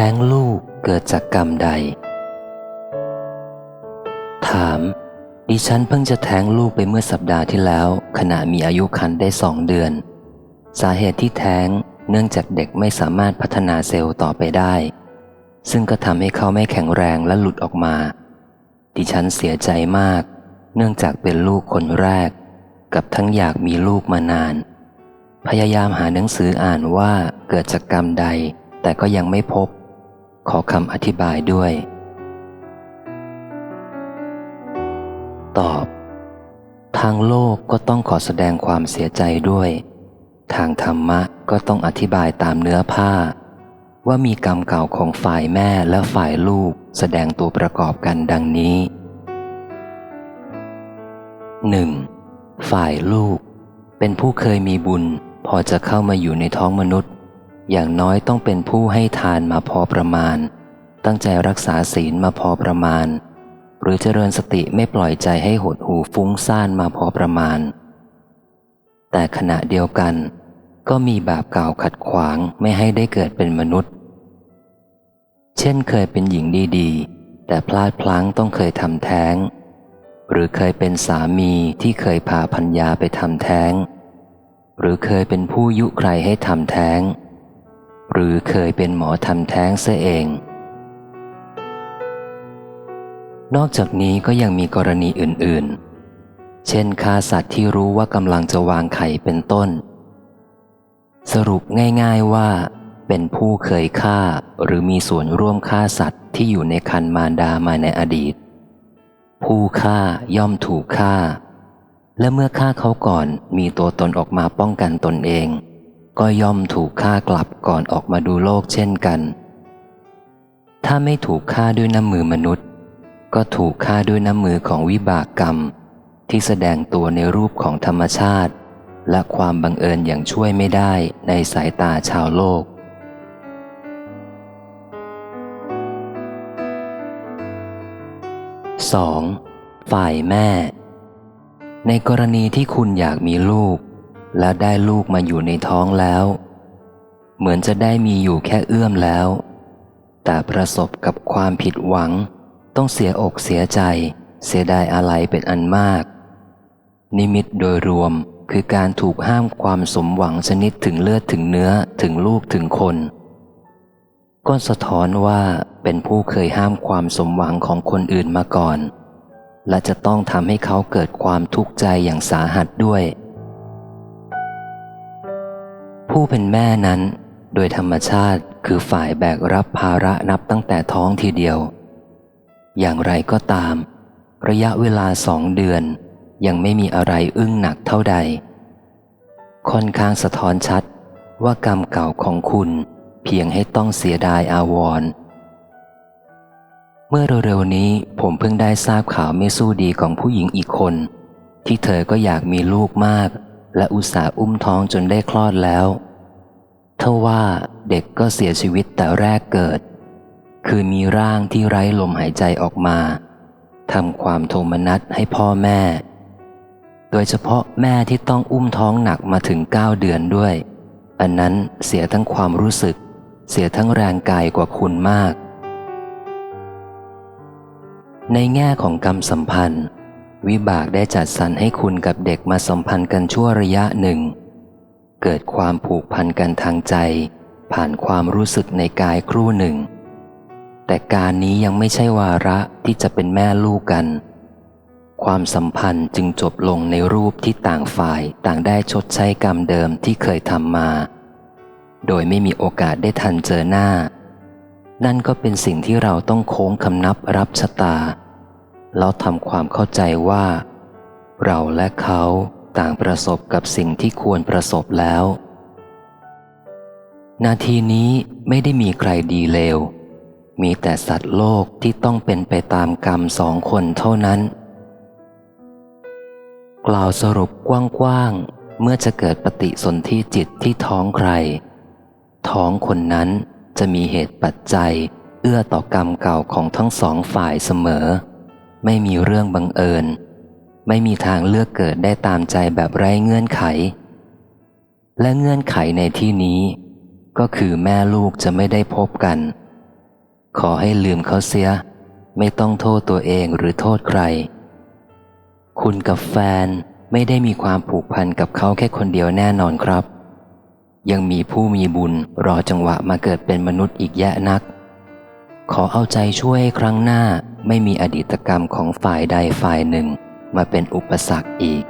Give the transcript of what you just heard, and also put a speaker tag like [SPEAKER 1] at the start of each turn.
[SPEAKER 1] ท้งลูกเกิดจากกรรมใด ถาม ดิฉันเพิ่งจะแท้งลูกไปเมื่อสัปดาห์ที่แล้ว ขณะมีอายุคันได้สองเดือน สาเหตุที่แท้งเนื่องจากเด็กไม่สามารถพัฒนาเซลล์ต่อไปได้ ซึ่งก็ทำให้เขาไม่แข็งแรงและหลุดออกมา ดิฉันเสียใจมาก เนื่องจากเป็นลูกคนแรก กับทั้งอยากมีลูกมานาน พยายามหาหนังสืออ่านว่าเกิดจากกรรมใด แต่ก็ยังไม่พบ ขอคำอธิบายด้วย ตอบ ทางโลกก็ต้องขอแสดงความเสียใจด้วย ทางธรรมะก็ต้องอธิบายตามเนื้อผ้า ว่ามีกรรมเก่าของฝ่ายแม่และฝ่ายลูกแสดงตัวประกอบกันดังนี้ 1. ฝ่ายลูก เป็นผู้เคยมีบุญ พอจะเข้ามาอยู่ในท้องมนุษย์ อย่างน้อยต้องเป็นผู้ให้ทานมาพอประมาณ ตั้งใจรักษาศีลมาพอประมาณ หรือเจริญสติไม่ปล่อยใจให้หดหูฟุ้งซ่านมาพอประมาณ แต่ขณะเดียวกัน ก็มีบาปเก่าขัดขวางไม่ให้ได้เกิดเป็นมนุษย์ เช่นเคยเป็นหญิงดีๆ แต่พลาดพลั้งต้องเคยทำแท้ง หรือเคยเป็นสามีที่เคยพาพัญญาไปทำแท้ง หรือเคยเป็นผู้ยุใครให้ทำแท้ง หรือเคยเป็นหมอทำแท้งเสเอง นอกจากนี้ก็ยังมีกรณีอื่น ๆ เช่นฆ่าสัตว์ที่รู้ว่ากำลังจะวางไข่เป็นต้น สรุปง่าย ๆว่า เป็นผู้เคยฆ่าหรือมีส่วนร่วมฆ่าสัตว์ที่อยู่ในคันมารดามาในอดีต ผู้ฆ่าย่อมถูกฆ่า และเมื่อฆ่าเขาก่อนมีตัวตนออกมาป้องกันตนเอง ก็ย่อมถูกฆ่ากลับก่อนออกมาดูโลกเช่นกัน ถ้าไม่ถูกฆ่าด้วยน้ำมือมนุษย์ ก็ถูกฆ่าด้วยน้ำมือของวิบากกรรม ที่แสดงตัวในรูปของธรรมชาติ และความบังเอิญอย่างช่วยไม่ได้ในสายตาชาวโลก 2. ฝ่ายแม่ ในกรณีที่คุณอยากมีลูก และได้ลูกมาอยู่ในท้องแล้ว เหมือนจะได้มีอยู่แค่เอื้อมแล้ว แต่ประสบกับความผิดหวัง ต้องเสียอกเสียใจ เสียดายอะไรเป็นอันมาก นิมิตโดยรวมคือการถูกห้ามความสมหวังชนิดถึงเลือดถึงเนื้อถึงลูกถึงคนก็สะท้อนว่าเป็นผู้เคยห้ามความสมหวังของคนอื่นมาก่อน และจะต้องทำให้เขาเกิดความทุกข์ใจอย่างสาหัสด้วย ผู้เป็นแม่นั้น โดยธรรมชาติคือฝ่ายแบกรับภาระนับตั้งแต่ท้องทีเดียว อย่างไรก็ตาม ระยะเวลาสองเดือน ยังไม่มีอะไรอึ้งหนักเท่าใด ค่อนข้างสะท้อนชัดว่ากรรมเก่าของคุณเพียงให้ต้องเสียดายอาวรณ์เมื่อเร็วๆนี้ผมเพิ่งได้ทราบข่าวไม่สู้ดีของผู้หญิงอีกคน ที่เธอก็อยากมีลูกมาก และอุตส่าห์อุ้มท้องจนได้คลอดแล้วเท่าว่าเด็กก็เสียชีวิตแต่แรกเกิด คือมีร่างที่ไร้ลมหายใจออกมาทำความโทมนัสให้พ่อแม่ โดยเฉพาะแม่ที่ต้องอุ้มท้องหนักมาถึงเก้าเดือนด้วย อันนั้นเสียทั้งความรู้สึก เสียทั้งแรงกายกว่าคุณมาก ในแง่ของกรรมสัมพันธ์ วิบากได้จัดสรรให้คุณกับเด็กมาสัมพันธ์กันชั่วระยะหนึ่ง เกิดความผูกพันกันทางใจ ผ่านความรู้สึกในกายครู่หนึ่ง แต่การนี้ยังไม่ใช่วาระที่จะเป็นแม่ลูกกัน ความสัมพันธ์จึงจบลงในรูปที่ต่างฝ่ายต่างได้ชดใช้กรรมเดิมที่เคยทำมา โดยไม่มีโอกาสได้ทันเจอหน้า นั่นก็เป็นสิ่งที่เราต้องโค้งคำนับรับชะตา แล้วทำความเข้าใจว่า เราและเขาต่างประสบกับสิ่งที่ควรประสบแล้ว นาทีนี้ไม่ได้มีใครดีเลว มีแต่สัตว์โลกที่ต้องเป็นไปตามกรรมสองคนเท่านั้น กล่าวสรุปกว้างๆ เมื่อจะเกิดปฏิสนธิจิตที่ท้องใคร ท้องคนนั้นจะมีเหตุปัจจัยเอื้อต่อกรรมเก่าของทั้งสองฝ่ายเสมอ ไม่มีเรื่องบังเอิญ ไม่มีทางเลือกเกิดได้ตามใจแบบไร้เงื่อนไข และเงื่อนไขในที่นี้ ก็คือแม่ลูกจะไม่ได้พบกัน ขอให้ลืมเขาเสีย ไม่ต้องโทษตัวเองหรือโทษใคร คุณกับแฟนไม่ได้มีความผูกพันกับเขาแค่คนเดียวแน่นอนครับ ยังมีผู้มีบุญรอจังหวะมาเกิดเป็นมนุษย์อีกแยะนัก ขอเอาใจช่วยครั้งหน้า ไม่มีอดีตกรรมของฝ่ายใดฝ่ายหนึ่งมาเป็นอุปสรรคอีก